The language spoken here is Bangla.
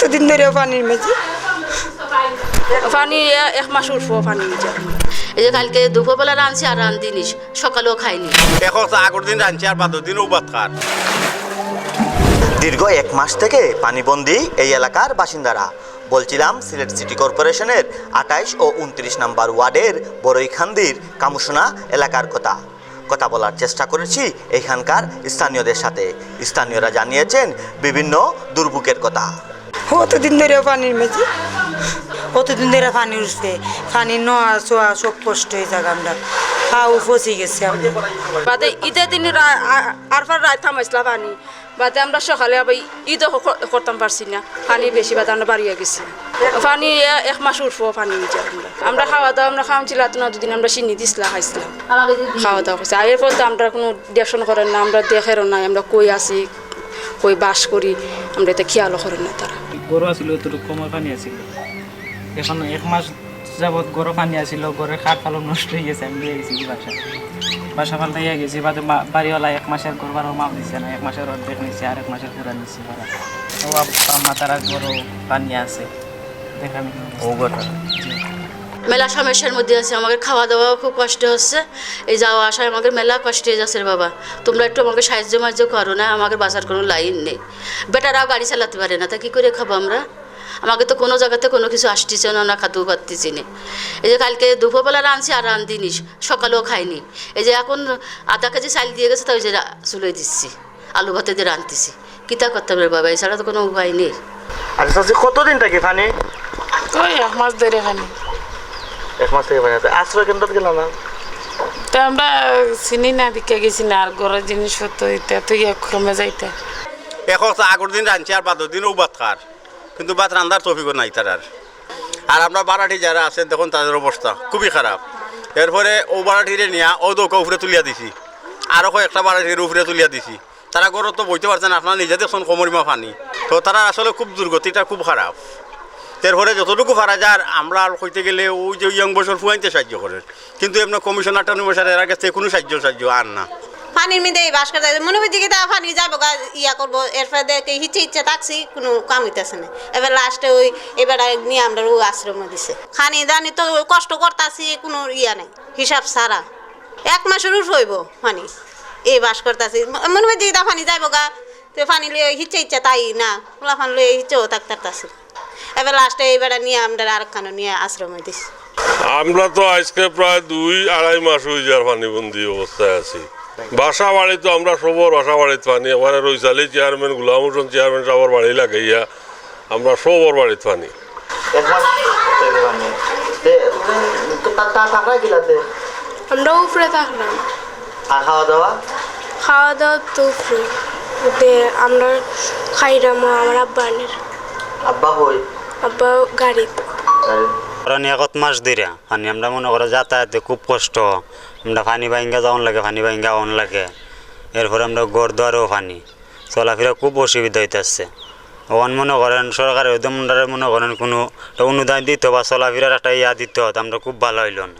কতদিন ধরে পানির মেঝে পানি এক মাস উঠবো পানি নিচে এই যে কালকে দুপুরবেলা রাঁধছি আর রাঁধিনি সকালেও খাইনি। এখন তো আগের দিন রাঁধছি আর বাদ দিন খার দীর্ঘ এক মাস থেকে পানিবন্দি এই এলাকার বাসিন্দারা। বলছিলাম সিলেট সিটি কর্পোরেশনের আটাইশ ও উনত্রিশ নাম্বার ওয়ার্ডের বড়ইখান্দির কামুসোনা এলাকার কথা। কথা বলার চেষ্টা করেছি এখানকার স্থানীয়দের সাথে। স্থানীয়রা জানিয়েছেন বিভিন্ন দুর্ভোগের কথা। কতদিন ধরে পানির মেঝে? কতদিন ধরে পানি উঠছে? পানি নোয়া চোয়া সব কষ্ট হয়ে যাক আমরা। খাও ফসি গেছি আমরা। বাদে ঈদের দিন আর রাত থামাইছিলাম পানি। বাদে আমরা সকালে আবার ঈদও করতাম পারছি না। পানি বেশি, বাদে আমরা বাড়িয়ে গেছি। পানি এক মাস উঠবো পানি নিচে আমরা। আমরা খাওয়া দাওয়া আমরা খাওয়াছিলাম না, দুদিন আমরা চিনি দিছিলাম খাইছিলাম। খাওয়া দাওয়া করছি এরপর তো আমরা কোনো দেখশন করেন না, আমরা দেখেরও নাই, আমরা কই আছি, কই বাস করি, আমরা এতে খেয়ালও করেন না তারা। গরু আছিল এতটুকু কমে পানি আছিল। এখন এক মাস যাবৎ গরু পানি আছিল গরের খাট পালক নষ্ট হয়ে গেছে আমি দিয়ে গেছি বাসা বাসা পাল্টাইয়া গেছি বাদে বাড়িওয়ালা এক মাসের গরু বারো মাপ দিচ্ছে না এক মাসের অর্ধেক নিচ্ছে আর এক মাসের পুরা নিচ্ছে ও আব্বা মা তারা গরু পানি আছে। দেখান ও কথা মেলা সমস্যার মধ্যে আছে আমাদের খাওয়া দাওয়াও খুব কষ্ট হচ্ছে। এই যাওয়া আসায় আমাদের মেলা কষ্ট হয়ে যাচ্ছে রে বাবা। তোমরা একটু আমাকে সাহায্য মাহায্য করো না আমাদের বাসার কোনো লাইন নেই। বেটারাও গাড়ি চালাতে পারে না তা কী করে খাব আমরা? আমাকে তো কোনো জায়গাতে কোনো কিছু আসতেছে না না খাতেও পারতেছি না। এই যে কালকে দুপুরবেলা রাঁধছি আর রাঁধিনি সকালেও খাইনি। এই যে এখন আধা কেজি চাল দিয়ে গেছে তাই যে চুলোই দিচ্ছি আলু ভাতে দিয়ে রাঁধতেছি। কিতা করতে রে বাবা এছাড়া তো কোনো উপায় নেই। আচ্ছা চাচি কতদিন থেকে এক মাস ধরে এখানে এক মাস থেকে পানি আছে। আশ্রয় কেন্দ্র গেলাম না। তা আমরা চিনি না দিকে গেছি না আর ঘরের জিনিসপত্র এটা তো ইয়ে কমে যাইতে। এখন তো আগের দিন রাঁধছি আর বাদ দিন উবাত খার কিন্তু ভাত রান্ধার তফিকও নাই তার আর আর আমরা বারাঠি যারা আছেন দেখুন তাদের অবস্থা খুবই খারাপ। এরপরে ও বারাঠিরে নিয়া ও দৌকা উপরে তুলিয়া দিছি। আরও একটা বারাঠির উপরে তুলিয়া দিছি। তারা গরত তো বইতে পারছেন আপনারা নিজে দেখছেন কমরিমা পানি। তো তারা আসলে খুব দুর্গতিটা খুব খারাপ। এরপরে যতটুকু পারা যায় আমরা কইতে গেলে ওই যে ইয়ং বছর ফুয়াইতে সাহায্য করেন কিন্তু এমনি কমিশনার টমিশনার এর কাছে কোনো সাহায্য সাহায্য আর না। পানির মধ্যে এই বাস করতে মনে হয় তা পানি যাব ইয়া করব এরপরে দেখে ইচ্ছে ইচ্ছে থাকছি, কোনো কাম হইতেছে না। এবার লাস্টে ওই, এবার নিয়ে আমরা ও আশ্রমে দিছে। খানি দানি তো কষ্ট করতেছি, কোনো ইয়া নেই, হিসাব সারা এক মাসের উঠ হইব পানি। এই বাস করতেছি। মনে হয় দিকে তা পানি যাব গা, তো পানি লিয়ে ইচ্ছে ইচ্ছে তাই না। খোলা পানি লিয়ে ইচ্ছেও থাকতে এবার লাস্টে এবার নিয়ে আমরা আরেকখানে নিয়ে আশ্রমে দিছি আমরা তো আজকে প্রায় দুই আড়াই মাস হয়ে যাওয়ার পানিবন্দি অবস্থায় আছি। বাসা বাড়ি তো আমরা সবর বাসা বাড়িতে পানি ওখানে রইসালি চেয়ারম্যান গুলাম হোসেন চেয়ারম্যান সবার বাড়ি লাগাইয়া আমরা সবর বাড়িতে পানি। আমরা উপরে থাকলাম। খাওয়া দাওয়া? খাওয়া দাওয়া তো উপরে। আমরা খাইলাম আমার আব্বানের আব্বা হই আব্বা গাড়িতে কারণ একত মাস ধরে পানি আমরা মনে করো যাতায়াতে খুব কষ্ট। আমরা পানি ভাঙ্গা যাওয়ান লাগে পানি ভাঙ্গা আওয়ান লাগে। এরপরে আমরা গড় দোয়ারও পানি চলাফেরা খুব অসুবিধা হইতেছে। ওখান মনে করেন সরকার একদম মনে করেন কোনো অনুদান দিত বা চলাফেরার একটা ইয়া দিত আমরা খুব ভালো হইল না।